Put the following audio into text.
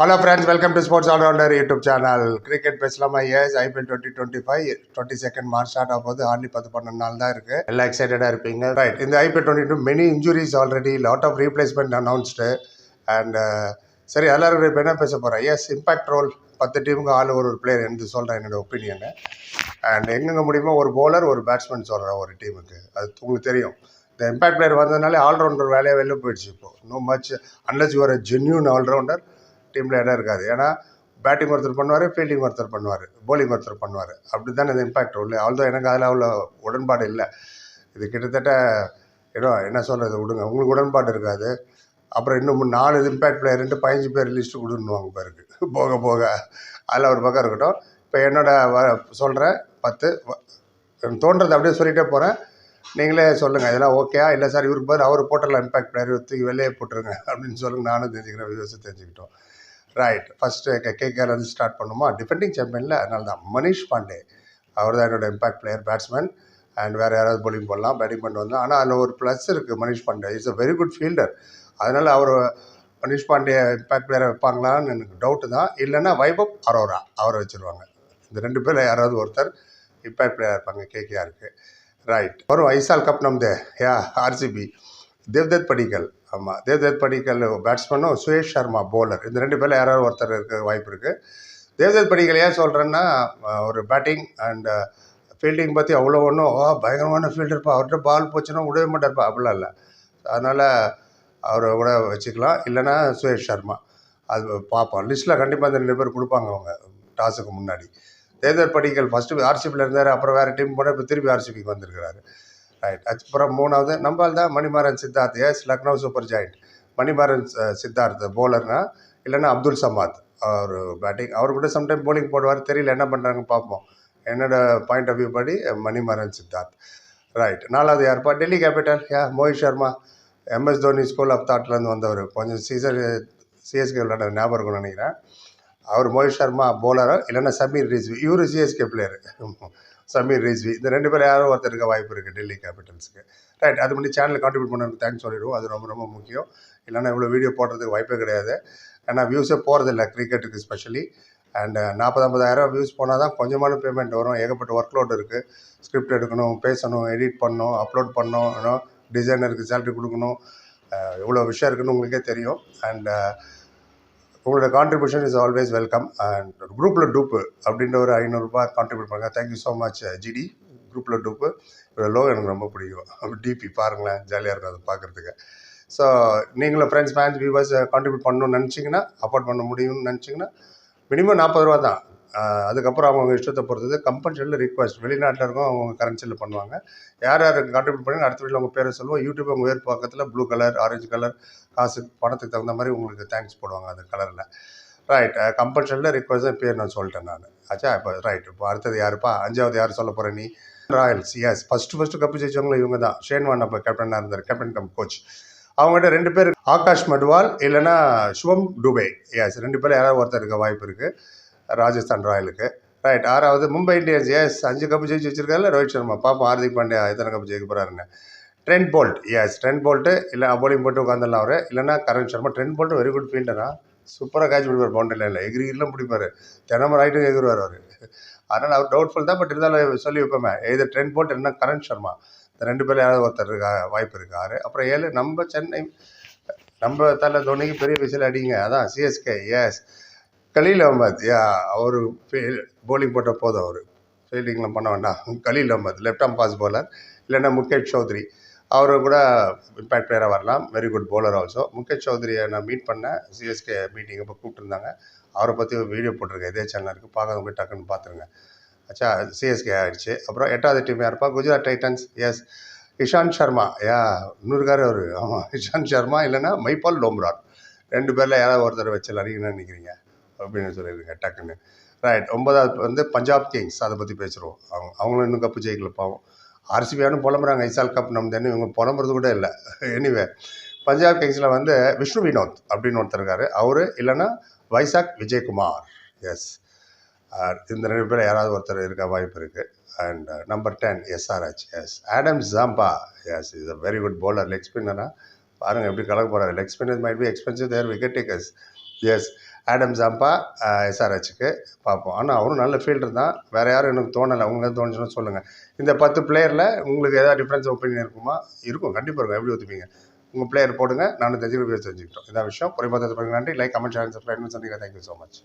Hello friends welcome to sports allrounder YouTube channel cricket பேசலாமா as IPL twenty twenty five twenty second March start ஆகும் போது Hartley பத்து பன்னெண்டு நாள் தான் இருக்குது எல்லாம் எக்ஸைட்டடாக இருப்பீங்க. ரைட் இந்த IPL twenty too many injuries already lot of replacement announced and சரி எல்லாரும் இப்போ என்ன பேச போகிறேன் எஸ் இம்பாக்ட் ரோல் பத்து டீமுக்கு ஆள் ஒரு ஒரு பிளேயர் என்று சொல்கிறேன் என்னோட ஒப்பீனியனை அண்ட் எங்கெங்க முடியுமோ ஒரு பவுலர் ஒரு பேட்ஸ்மேன் சொல்கிறேன் ஒரு டீமுக்கு அது உங்களுக்கு தெரியும். இந்த இம்பாக்ட் பிளேயர் வந்ததுனாலே ஆல்ரவுண்டர் வேலையை வெளில போயிடுச்சு இப்போ. No much unless your genuine allrounder டீமில் இடம் இருக்காது. ஏன்னா பேட்டிங் ஒருத்தர் பண்ணுவார் ஃபீல்டிங் ஒருத்தர் பண்ணுவார் போலிங் ஒருத்தர் பண்ணுவார். அப்படி தான் இந்த இம்பாக்ட் உள்ள ஆல்தோ எனக்கு அதில் அவ்வளோ உடன்பாடு இல்லை. இது கிட்டத்தட்ட ஏதோ என்ன சொல்கிறது விடுங்க. உங்களுக்கு உடன்பாடு இருக்காது. அப்புறம் இன்னும் நாலு இம்பேக்ட் பிளேயர்ன்ட்டு பதினஞ்சு பேர் லிஸ்ட்டு கொடுன்னுவாங்க பேருக்கு போக போக. அதில் ஒரு பக்கம் இருக்கட்டும். இப்போ என்னோட வ சொல்கிறேன் பத்து வ- எனக்கு தோன்றதை அப்படியே சொல்லிகிட்டே போகிறேன் நீங்களே சொல்லுங்கள் இதெல்லாம் ஓகேயா இல்லை சார் இவருக்கு பதில் அவர் போட்டலாம் இம்பேக்ட் பிளேயர் தூக்கி வெளியே போட்டுருங்க அப்படின்னு சொல்லுங்க. நானும் தெரிஞ்சுக்கிறேன் விவசாயம் தெரிஞ்சுக்கிட்டோம். ரைட் ஃபஸ்ட்டு கேகேலேருந்து ஸ்டார்ட் பண்ணுமா? டிஃபெண்டிங் சாம்பியனில் அதனால தான். மனிஷ் பாண்டே அவர் தான் என்னோட இம்பாக்ட் பிளேயர் பேட்ஸ்மேன் அண்ட் வேறு யாராவது போலிங் போடலாம் பேட்டிங் பண்ணிட்டு வந்தோம் ஆனால் அதில் ஒரு ப்ளஸ் இருக்குது Manish Pandey is a very good fielder அதனால் அவர் மனிஷ் பாண்டே இம்பாக்ட் பிளேயரை வைப்பாங்களான்னு எனக்கு டவுட்டு தான். இல்லைன்னா வைபவ் அரோரா அவரை வச்சுருவாங்க. இந்த ரெண்டு பேரில் யாராவது ஒருத்தர் இம்பாக்ட் பிளேயர் இருப்பாங்க கேகேஆருக்கு ரைட் வரும் ஐசால் கப் நம்தே யா ஆர்சிபி தேவ்தத் படிக்கல். ஆமாம் தேவ்தத் படிக்கல் பேட்ஸ்மேனும் சுயேஷ் சர்மா போலர் இந்த ரெண்டு பேரில் யாராவது ஒருத்தர் இருக்க வாய்ப்பு இருக்குது தேவ்தத் படிக்கல் ஏன் சொல்கிறேன்னா ஒரு பேட்டிங் அண்ட் ஃபீல்டிங் பற்றி அவ்வளோ ஒன்றும் ஓ பயங்கரமான ஃபீல்டர்ப்பா அவர்கிட்ட பால் போச்சுன்னா விடவே மாட்டார்ப்பா. அப்படிலாம் இல்லை. அதனால் அவரை கூட வச்சுக்கலாம். இல்லைன்னா சுயேஷ் சர்மா. அது பார்ப்போம் லிஸ்ட்டில் கண்டிப்பாக இந்த ரெண்டு பேர் கொடுப்பாங்க அவங்க டாஸுக்கு முன்னாடி. தேர்தல் படிக்கல் ஃபஸ்ட்டு ஆர்சிபியில் இருந்தார் அப்புறம் வேறு டீம் போனால் இப்போ திருப்பி ஆர்சிபிக்கு வந்திருக்கிறாரு. ரைட் அப்புறம் மூணாவது நம்மால் தான் Manimaran Siddharth S Lucknow Super Giants Manimaran Siddharth போலர்னா இல்லைன்னா அப்துல் சமாத் அவர் பேட்டிங் அவர் கூட சம்டைம் போலிங் போடுவார் தெரியல என்ன பண்ணுறாங்க பார்ப்போம். என்னோட பாயிண்ட் ஆஃப் வியூ படி மணிமாறன் சித்தார்த். ரைட் நாலாவது யார்ப்பா Delhi capital yeah Mohit Sharma. MS Dhoni school of தாட்லேருந்து வந்தவர். கொஞ்சம் சீசன் சிஎஸ்கே விளையாட ஞாபகம் இருக்கும்னு நினைக்கிறேன். அவர் மோஹித் சர்மா போலரோ இல்லைன்னா சமீர் ரிஸ்வி இவர் சிஎஸ்கே பிளேயர் சமீர் ரிஸ்வி இந்த ரெண்டு பேரும் யாரோ ஒருத்தருக்கு வாய்ப்பு இருக்குது டெல்லி கேபிட்டல்ஸுக்கு ரைட் அது முன்னாடி சேனல் கான்ட்ரிபியூட் பண்ணுறதுக்கு தேங்க்ஸ் சொல்லிடுவோம். அது ரொம்ப ரொம்ப முக்கியம். இல்லைன்னா இவ்வளோ வீடியோ போடுறதுக்கு வாய்ப்பே கிடையாது. ஏன்னா வியூஸே போகிறதில்ல கிரிக்கெட்டுக்கு ஸ்பெஷலி அண்டு நாற்பது ஐம்பதாயிரம் வியூஸ் போனால் தான் கொஞ்சமான பேமெண்ட் வரும். ஏகப்பட்ட ஒர்க் லோட் இருக்குது ஸ்கிரிப்ட் எடுக்கணும் பேசணும் எடிட் பண்ணணும் அப்லோட் பண்ணணும் டிசைனருக்கு சேலரி கொடுக்கணும். இவ்வளோ விஷயம் இருக்குன்னு உங்களுக்கே தெரியும். அண்டு உங்களோட contribution is always welcome and குரூப்பில் டூப்பு அப்படின்ற ஒரு ஐநூறுரூபா கான்ட்ரிபியூட் பண்ணுங்கள் தேங்க்யூ ஸோ மச் ஜிடி குரூப்பில் டூப்பு இவ்வளோ லோ எனக்கு ரொம்ப பிடிக்கும். டிபி பாருங்களேன் ஜாலியாக இருக்கும் அதை பார்க்குறதுக்கு. ஸோ நீங்களும் ஃப்ரெண்ட்ஸ் ஃபேன்ஸ் வியூவர்ஸ் கான்ட்ரிபியூட் பண்ணணும்னு நினச்சிங்கன்னா அஃபோர்ட் பண்ண முடியும்னு நினச்சிங்கன்னா மினிமம் நாற்பது ரூபா தான். அதுக்கப்புறம் அவங்க இஷ்டத்தை பொறுத்தது கம்பல்சரியில் ரிக்வஸ்ட் வெளிநாட்டில் இருக்கோம் அவங்க கரன்சியில் பண்ணுவாங்க. யார் யார் கான்ட்ரிபியூட் பண்ணி அடுத்த வீட்டில் அவங்க பேரை சொல்லுவோம். யூடியூப் அவங்க பேர் பக்கத்தில் ப்ளூ கலர் ஆரஞ்சு கலர் காசு பணத்துக்கு தகுந்த மாதிரி உங்களுக்கு தேங்க்ஸ் போடுவாங்க அந்த கலரில் ரைட் கம்பல்சரியில் ரிக்வஸ்ட் தான் பேர் நான் சொல்லிட்டேன் நான். ஆச்சா? இப்போ ரைட் இப்போ அடுத்தது யாருப்பா? அஞ்சாவது யார் சொல்ல போகிற நீ? Royals is first first cup ஜெயிச்சவங்களும் இவங்க தான். ஷேன்வான் அப்போ கேப்டனாக இருந்தார். கேப்டன் கம் கோச் அவங்ககிட்ட ரெண்டு பேர் ஆகாஷ் மட்வால் இல்லைன்னா சிவம் டுபே. எஸ் ரெண்டு பேர் யாராவது ஒருத்தர் இருக்க வாய்ப்பு இருக்குது ராஜஸ்தான் ராயலுக்கு. ரைட் ஆறாவது மும்பை இந்தியன்ஸ். எஸ் அஞ்சு கப்பு ஜெயிச்சு வச்சிருக்காருல ரோஹித் சர்மா. பாப்போம் ஹார்திக் பாண்டியா எத்தனை கப்பு ஜெயிக்க போகிறாருன்னு Trent Boult is Trent Boult இல்லை போலிங் போட்டு உட்காந்துடலாம் அவர். இல்லைன்னா Karan Sharma. Trent Boult very good ஃபீல்டரா சூப்பராக கேட்ச் பிடிப்பார் பவுண்டரி லைனில் எகிரிலாம் பிடிப்பார். தினமும் ரைட்டு எகிருவார் அவர். அதனால் அவர் டவுட்ஃபுல் தான் பட் இருந்தாலும் சொல்லி வைப்போமே. இது ட்ரெண்ட் போல்ட் இல்லைன்னா கரண் சர்மா. இந்த ரெண்டு பேரில் யாராவது ஒருத்தர் இருக்கா வாய்ப்பு இருக்காரு அப்புறம் ஏழு நம்ம சென்னை நம்ம தலை தோனிக்கு பெரிய விசில் அடிங்க. அதான் CSK is Khaleel Ahmed yeah our bowling போட்ட போதும் அவர். ஃபீல்டிங்லாம் பண்ண வேண்டாம். Khaleel Ahmed left arm pace bowler இல்லைன்னா முகேஷ் சௌத்ரி. அவர் கூட இம்பேக்ட் பிளேயராக வரலாம். Very good bowler also Mukesh சௌத்ரியை நான் மீட் பண்ணேன். சிஎஸ்கே மீட்டிங் அப்போ கூப்பிட்டுருந்தாங்க. அவரை பற்றி ஒரு வீடியோ போட்டிருக்கேன். இதே சேனல் இருக்குது போய் டக்குன்னு பார்த்துருங்க. ஆச்சா சிஎஸ்கே ஆயிடுச்சு. அப்புறம் எட்டாவது டீம் யாருப்பா Gujarat titans is Ishant Sharma. Yeah இன்னொருக்காரு அவர். ஆமாம் இஷாந்த் சர்மா இல்லைன்னா மைபால் லோம்ரான் ரெண்டு பேரில் யாராவது ஒருத்தர் வச்சு நீங்கள் நினைக்கிறீங்க? அப்படின்னு சொல்லியிருங்க டக்குன்னு. ரைட் ஒன்பதாவது வந்து பஞ்சாப் கிங்ஸ் அதை பற்றி பேசுகிறோம் அவங்க அவங்களும் இன்னும் கப்பு ஜெயிக்கல பாவம். ஆர்சிபியானு புலம்புறாங்க. ஐசால் கப் நம்ம தானே இவங்க புலம்புறது கூட இல்லை. எனிவே பஞ்சாப் கிங்ஸில் வந்து விஷ்ணு வினோத் அப்படின்னு ஒருத்தர் இருக்காரு. அவர் இல்லைன்னா வைசாக் விஜயகுமார் எஸ் இந்த ரெண்டு பேர் யாராவது ஒருத்தர் இருக்க வாய்ப்பு இருக்குது and number ten SRH is Adam Zampa is is a very good bowler leg ஸ்பின்னராக பாருங்கள் எப்படி கலக்க போகிறாரு leg spinner might be expensive they're wicket takers is Adam Zampa எஸ்ஆர்ஹெச்சுக்கு பார்ப்போம். ஆனால் அவரும் நல்ல ஃபீல்டர் தான். வேறு யாரும் எனக்கு தோணலை. அவங்களே தோணுச்சுன்னு சொல்லுங்கள் இந்த பத்து பிளேயரில் உங்களுக்கு ஏதாவது டிஃப்ரென்ஸ் ஒப்பீனியன் இருக்குமா? இருக்கும். கண்டிப்பாக இருக்கும். எப்படி ஒத்துப்பீங்க? உங்கள் பிளேயர் போடுங்க. நானும் தெரிஞ்சுக்கிட்டு தெரிஞ்சுக்கிட்டோம் இதான் விஷயம். குறைபாத நன்றி லைக் கமெண்ட் ஷேர் சப்ஸ்கிரைப் சந்திக்கிறேன். Thank you so much